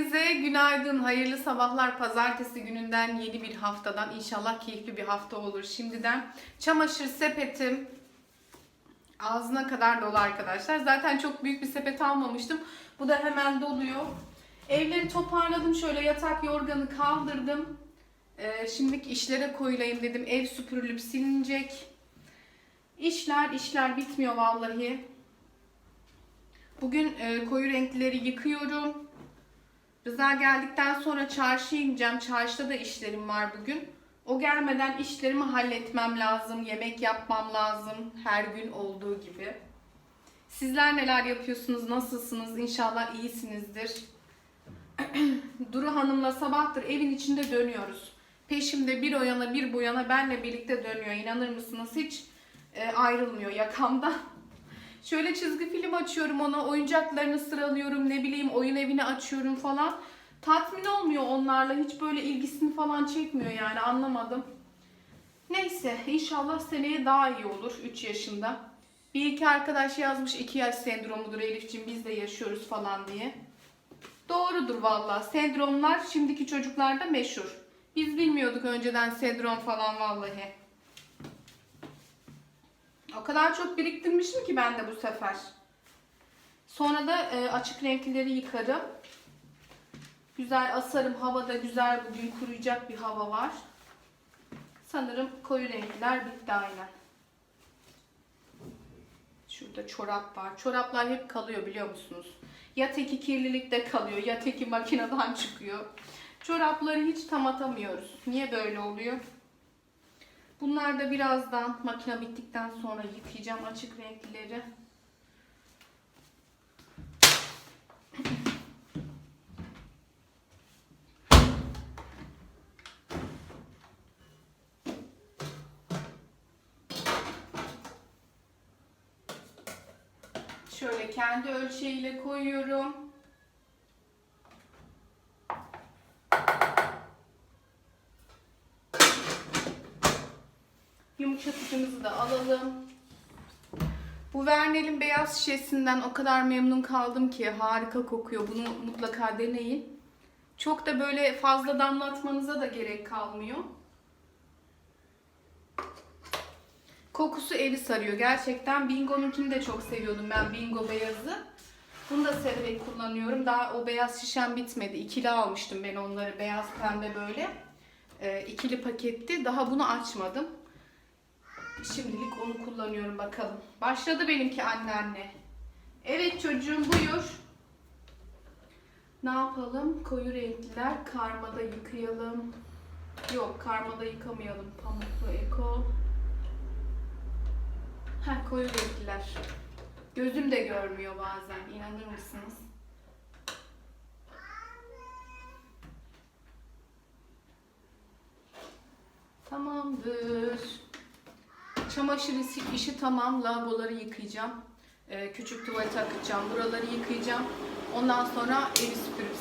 Hepinize günaydın, hayırlı sabahlar. Pazartesi gününden yeni bir haftadan inşallah keyifli bir hafta olur. Şimdiden çamaşır sepetim ağzına kadar dolu arkadaşlar. Zaten çok büyük bir sepet almamıştım. Bu da hemen doluyor. Evleri toparladım. Şöyle yatak yorganı kaldırdım. Ee, şimdilik işlere koyulayım dedim. Ev süpürülüp silinecek. İşler işler bitmiyor vallahi. Bugün e, koyu renkleri yıkıyorum. Rıza geldikten sonra çarşıya ineceğim. Çarşıda da işlerim var bugün. O gelmeden işlerimi halletmem lazım. Yemek yapmam lazım. Her gün olduğu gibi. Sizler neler yapıyorsunuz? Nasılsınız? İnşallah iyisinizdir. Duru Hanım'la sabahtır evin içinde dönüyoruz. Peşimde bir o yana bir bu yana benle birlikte dönüyor. İnanır mısınız? Hiç e, ayrılmıyor yakamda. Şöyle çizgi film açıyorum ona, oyuncaklarını sıralıyorum, ne bileyim oyun evini açıyorum falan. Tatmin olmuyor onlarla, hiç böyle ilgisini falan çekmiyor yani anlamadım. Neyse inşallah seneye daha iyi olur 3 yaşında. Bir iki arkadaş yazmış 2 yaş sendromudur Elif'ciğim biz de yaşıyoruz falan diye. Doğrudur valla. Sendromlar şimdiki çocuklarda meşhur. Biz bilmiyorduk önceden sendrom falan vallahi. O kadar çok biriktirmişim ki ben de bu sefer. Sonra da e, açık renklileri yıkarım. Güzel asarım. Havada güzel bugün kuruyacak bir hava var. Sanırım koyu renkler bitti aynen. Şurada çorap var. Çoraplar hep kalıyor biliyor musunuz? Ya teki kirlilikte kalıyor ya teki makineden çıkıyor. Çorapları hiç tam atamıyoruz. Niye böyle oluyor? Bunlar da birazdan makine bittikten sonra yıkayacağım açık renklileri. Şöyle kendi ölçeğiyle koyuyorum. Yumuşatıcımızı da alalım. Bu Vernel'in beyaz şişesinden o kadar memnun kaldım ki harika kokuyor. Bunu mutlaka deneyin. Çok da böyle fazla damlatmanıza da gerek kalmıyor. Kokusu evi sarıyor. Gerçekten Bingo'nunkini de çok seviyordum ben Bingo beyazı. Bunu da severek kullanıyorum. Daha o beyaz şişem bitmedi. İkili almıştım ben onları. Beyaz pembe böyle. Ee, ikili paketti. Daha bunu açmadım. Şimdilik onu kullanıyorum bakalım. Başladı benimki anneanne. Evet çocuğum buyur. Ne yapalım? Koyu renkliler karmada yıkayalım. Yok karmada yıkamayalım. Pamuklu eko. Heh koyu renkliler. Gözüm de görmüyor bazen. İnanır mısınız? Tamamdır. Çamaşır işi, tamam. Lavaboları yıkayacağım. Ee, küçük tuvalete akıtacağım. Buraları yıkayacağım. Ondan sonra evi süpürüp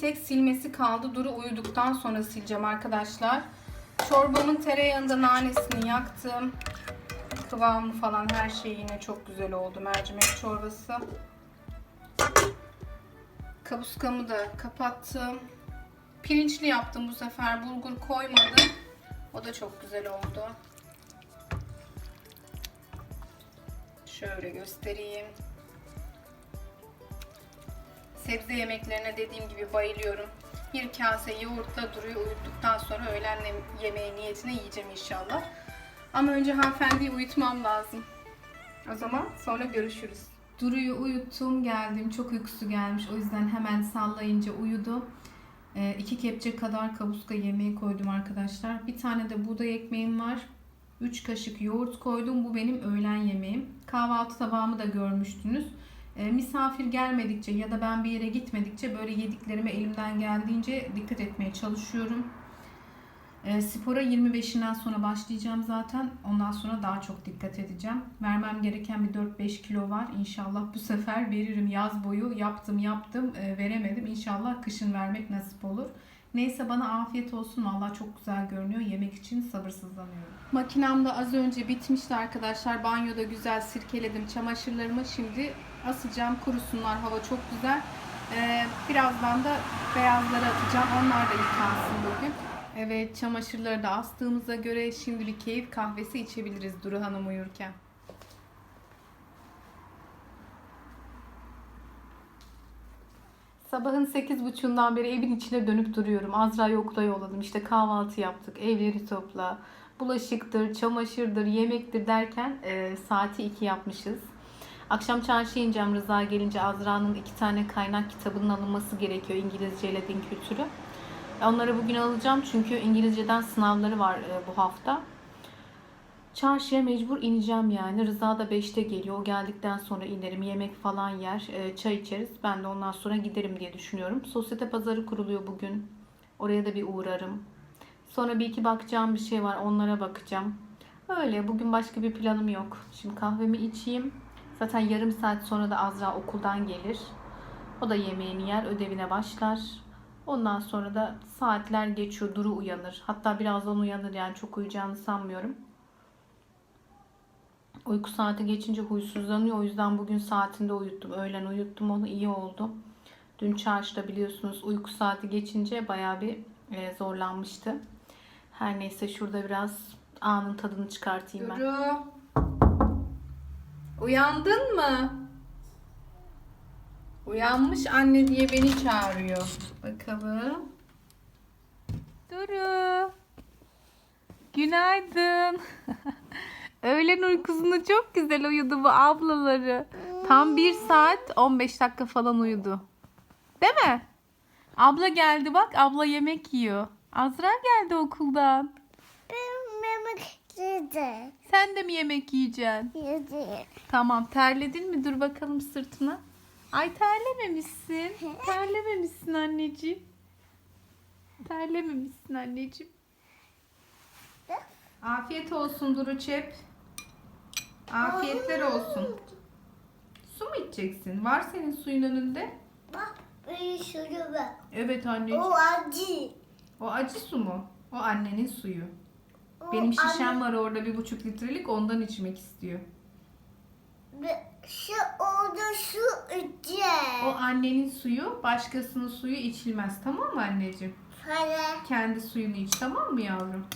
Tek silmesi kaldı. Duru uyuduktan sonra sileceğim arkadaşlar. Çorbamın tereyağında nanesini yaktım. Kıvamı falan her şey yine çok güzel oldu mercimek çorbası. Kabuskamı da kapattım. Pirinçli yaptım bu sefer. Bulgur koymadım. O da çok güzel oldu. Şöyle göstereyim. Sebze yemeklerine dediğim gibi bayılıyorum. Bir kase yoğurtla duruyor uyuttuktan sonra öğlen yemeği niyetine yiyeceğim inşallah. Ama önce hanımefendiyi uyutmam lazım. O zaman sonra görüşürüz. Duru'yu uyuttum geldim. Çok uykusu gelmiş. O yüzden hemen sallayınca uyudu. Ee, iki kepçe kadar kabuska yemeği koydum arkadaşlar. Bir tane de buğday ekmeğim var. 3 kaşık yoğurt koydum. Bu benim öğlen yemeğim. Kahvaltı tabağımı da görmüştünüz. E, misafir gelmedikçe ya da ben bir yere gitmedikçe böyle yediklerime elimden geldiğince dikkat etmeye çalışıyorum. E, spora 25'inden sonra başlayacağım zaten. Ondan sonra daha çok dikkat edeceğim. Vermem gereken bir 4-5 kilo var. İnşallah bu sefer veririm yaz boyu. Yaptım yaptım e, veremedim. İnşallah kışın vermek nasip olur. Neyse bana afiyet olsun. Valla çok güzel görünüyor. Yemek için sabırsızlanıyorum. Makinem de az önce bitmişti arkadaşlar. Banyoda güzel sirkeledim çamaşırlarımı. Şimdi asacağım. Kurusunlar. Hava çok güzel. Ee, birazdan da beyazları atacağım. Onlar da yıkansın bugün. Evet çamaşırları da astığımıza göre şimdi bir keyif kahvesi içebiliriz Duru Hanım uyurken. Sabahın 8.30'undan beri evin içine dönüp duruyorum. Azra'yı okula yolladım. İşte kahvaltı yaptık. Evleri topla. Bulaşıktır, çamaşırdır, yemektir derken e, saati 2 yapmışız. Akşam çarşıya ineceğim Rıza gelince Azra'nın iki tane kaynak kitabının alınması gerekiyor İngilizce ile din kültürü. Onları bugün alacağım çünkü İngilizceden sınavları var e, bu hafta. Çarşıya mecbur ineceğim yani. Rıza da 5'te geliyor. O geldikten sonra inerim. Yemek falan yer. e, Çay içeriz. Ben de ondan sonra giderim diye düşünüyorum. Sosyete pazarı kuruluyor bugün. Oraya da bir uğrarım. Sonra bir iki bakacağım bir şey var. Onlara bakacağım. Öyle. Bugün başka bir planım yok. Şimdi kahvemi içeyim. Zaten yarım saat sonra da Azra okuldan gelir. O da yemeğini yer. Ödevine başlar. Ondan sonra da saatler geçiyor. Duru uyanır. Hatta birazdan uyanır. Yani çok uyuyacağını sanmıyorum. Uyku saati geçince huysuzlanıyor. O yüzden bugün saatinde uyuttum. Öğlen uyuttum onu. iyi oldu. Dün çarşıda biliyorsunuz uyku saati geçince baya bir e, zorlanmıştı. Her neyse şurada biraz anın tadını çıkartayım ben. Duru. Uyandın mı? Uyanmış anne diye beni çağırıyor. Bakalım. Duru. Günaydın. Öğlen uykusunda çok güzel uyudu bu ablaları. Tam 1 saat 15 dakika falan uyudu. Değil mi? Abla geldi bak. Abla yemek yiyor. Azra geldi okuldan. Ben yiyeceğim. Sen de mi yemek yiyeceksin? Yiyeceğim. Tamam. Terledin mi? Dur bakalım sırtına. Ay terlememişsin. Terlememişsin anneciğim. Terlememişsin anneciğim. Afiyet olsun Duru Çep. Afiyetler olsun. Su mu içeceksin? Var senin suyun önünde. Bak sürü var. Evet anneciğim. O acı. O acı su mu? O annenin suyu. O Benim anne- şişem var orada bir buçuk litrelik ondan içmek istiyor. Ve Şu orada su içecek. O annenin suyu başkasının suyu içilmez tamam mı anneciğim? Para. Kendi suyunu iç tamam mı yavrum?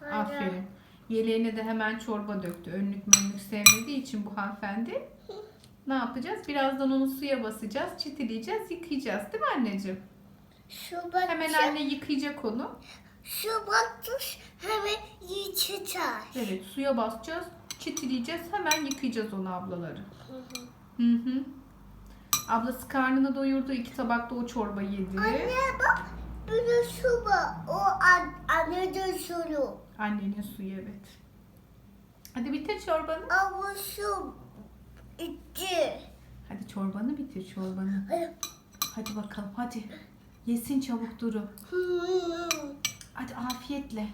Para. Aferin. Yeleğine de hemen çorba döktü. Önlük menlük sevmediği için bu hanımefendi. Ne yapacağız? Birazdan onu suya basacağız, çitileyeceğiz, yıkayacağız. Değil mi anneciğim? Şu bak. Hemen anne yıkayacak onu. Şu bakmış hemen yiyecek. Evet suya basacağız, çitileyeceğiz. Hemen yıkayacağız onu ablaları. Hı hı. Ablası karnını doyurdu. iki tabakta o çorba yedi. Anne bak. De su var. O an, anne de suyu. Annenin suyu evet. Hadi bitir çorbanı. Ama su içi. Hadi çorbanı bitir çorbanı. Hadi bakalım hadi. Yesin çabuk Duru. Hadi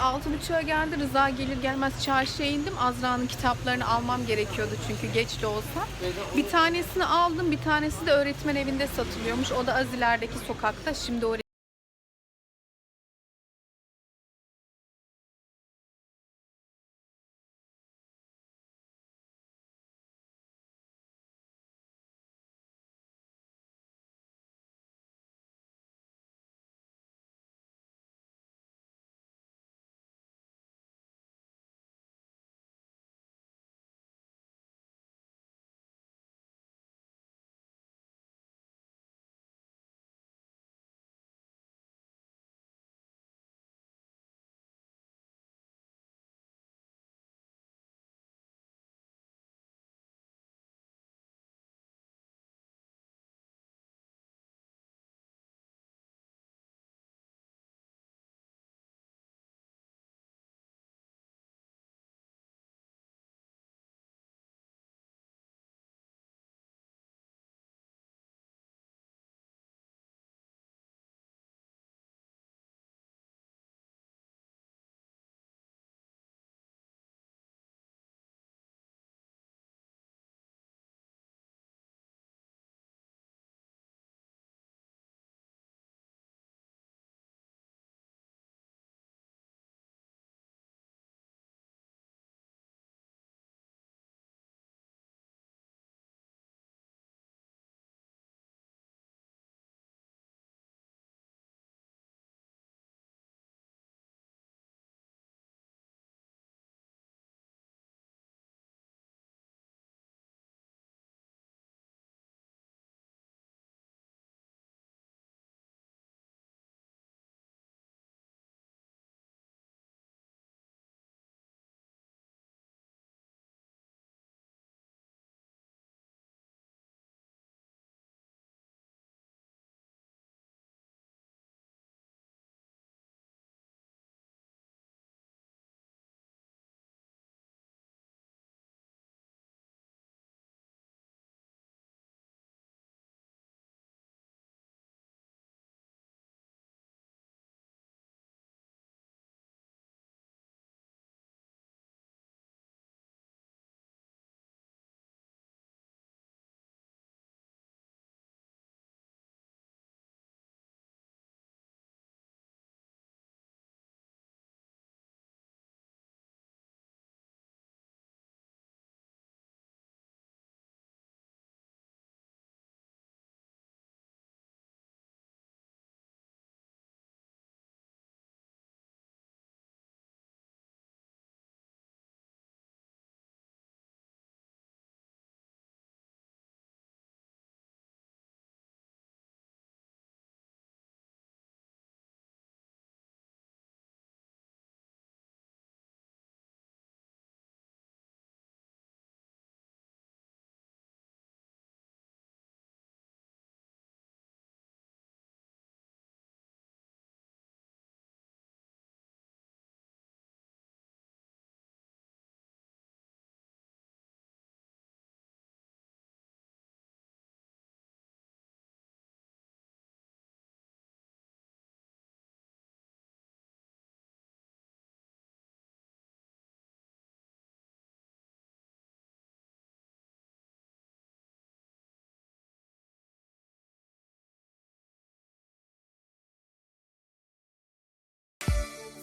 Altı buçuğa geldi. Rıza gelir gelmez çarşıya indim. Azra'nın kitaplarını almam gerekiyordu çünkü geç de olsa. Bir tanesini aldım. Bir tanesi de öğretmen evinde satılıyormuş. O da az ilerideki sokakta. Şimdi oraya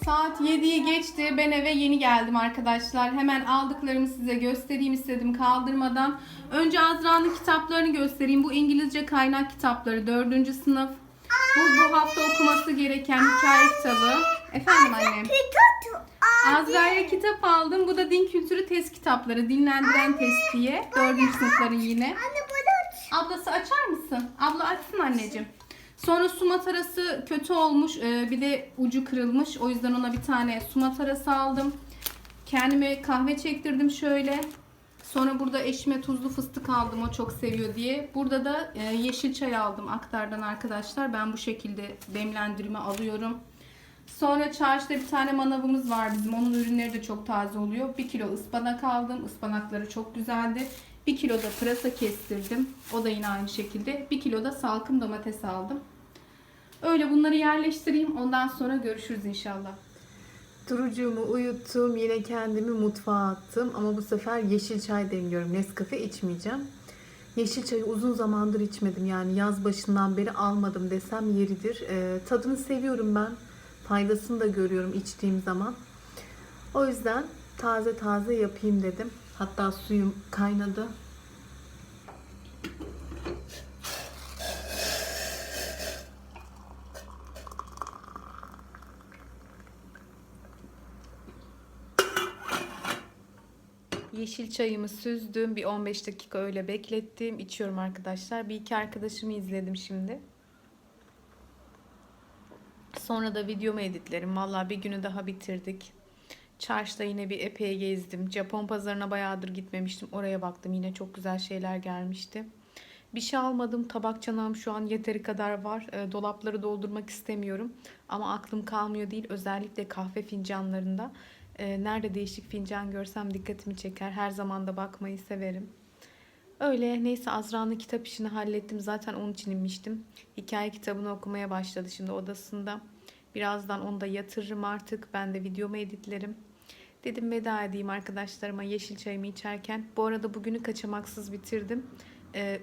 Saat 7'yi geçti. Ben eve yeni geldim arkadaşlar. Hemen aldıklarımı size göstereyim istedim kaldırmadan. Önce Azra'nın kitaplarını göstereyim. Bu İngilizce kaynak kitapları 4. sınıf. Bu bu hafta okuması gereken hikaye kitabı. Efendim annem. Azra'ya kitap aldım. Bu da din kültürü test kitapları. Dinlendiren test diye. 4. sınıfların yine. Ablası açar mısın? Abla açsın anneciğim. Sonra su matarası kötü olmuş. Ee, bir de ucu kırılmış. O yüzden ona bir tane su matarası aldım. Kendime kahve çektirdim şöyle. Sonra burada eşime tuzlu fıstık aldım. O çok seviyor diye. Burada da e, yeşil çay aldım aktardan arkadaşlar. Ben bu şekilde demlendirme alıyorum. Sonra çarşıda bir tane manavımız var bizim. Onun ürünleri de çok taze oluyor. 1 kilo ıspanak aldım. Ispanakları çok güzeldi. 1 kilo da pırasa kestirdim. O da yine aynı şekilde. 1 kilo da salkım domates aldım. Öyle bunları yerleştireyim. Ondan sonra görüşürüz inşallah. Durucuğumu uyuttum. Yine kendimi mutfağa attım. Ama bu sefer yeşil çay demliyorum. Nescafe içmeyeceğim. Yeşil çayı uzun zamandır içmedim. Yani yaz başından beri almadım desem yeridir. Ee, tadını seviyorum ben. Faydasını da görüyorum içtiğim zaman. O yüzden taze taze yapayım dedim. Hatta suyum kaynadı. Yeşil çayımı süzdüm. Bir 15 dakika öyle beklettim. İçiyorum arkadaşlar. Bir iki arkadaşımı izledim şimdi. Sonra da videomu editlerim. Valla bir günü daha bitirdik. Çarşıda yine bir epey gezdim. Japon pazarına bayağıdır gitmemiştim. Oraya baktım. Yine çok güzel şeyler gelmişti. Bir şey almadım. Tabak çanağım şu an yeteri kadar var. E, dolapları doldurmak istemiyorum. Ama aklım kalmıyor değil. Özellikle kahve fincanlarında. E, nerede değişik fincan görsem dikkatimi çeker. Her zaman da bakmayı severim. Öyle neyse Azra'nın kitap işini hallettim. Zaten onun için inmiştim. Hikaye kitabını okumaya başladı şimdi odasında. Birazdan onu da yatırırım artık. Ben de videomu editlerim. Dedim veda edeyim arkadaşlarıma yeşil çayımı içerken. Bu arada bugünü kaçamaksız bitirdim.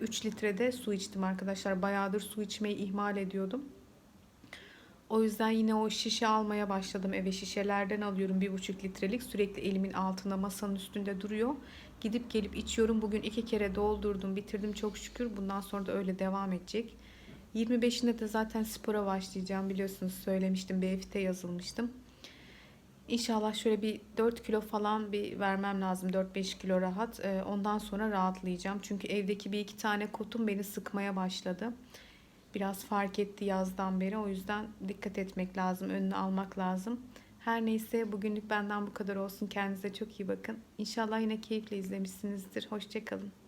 3 litrede su içtim arkadaşlar. Bayağıdır su içmeyi ihmal ediyordum. O yüzden yine o şişe almaya başladım eve. Şişelerden alıyorum bir buçuk litrelik. Sürekli elimin altında masanın üstünde duruyor. Gidip gelip içiyorum. Bugün iki kere doldurdum. Bitirdim çok şükür. Bundan sonra da öyle devam edecek. 25'inde de zaten spora başlayacağım. Biliyorsunuz söylemiştim. BFT yazılmıştım. İnşallah şöyle bir 4 kilo falan bir vermem lazım. 4-5 kilo rahat. Ee, Ondan sonra rahatlayacağım. Çünkü evdeki bir iki tane kotum beni sıkmaya başladı. Biraz fark etti yazdan beri. O yüzden dikkat etmek lazım. Önünü almak lazım. Her neyse bugünlük benden bu kadar olsun. Kendinize çok iyi bakın. İnşallah yine keyifle izlemişsinizdir. Hoşçakalın.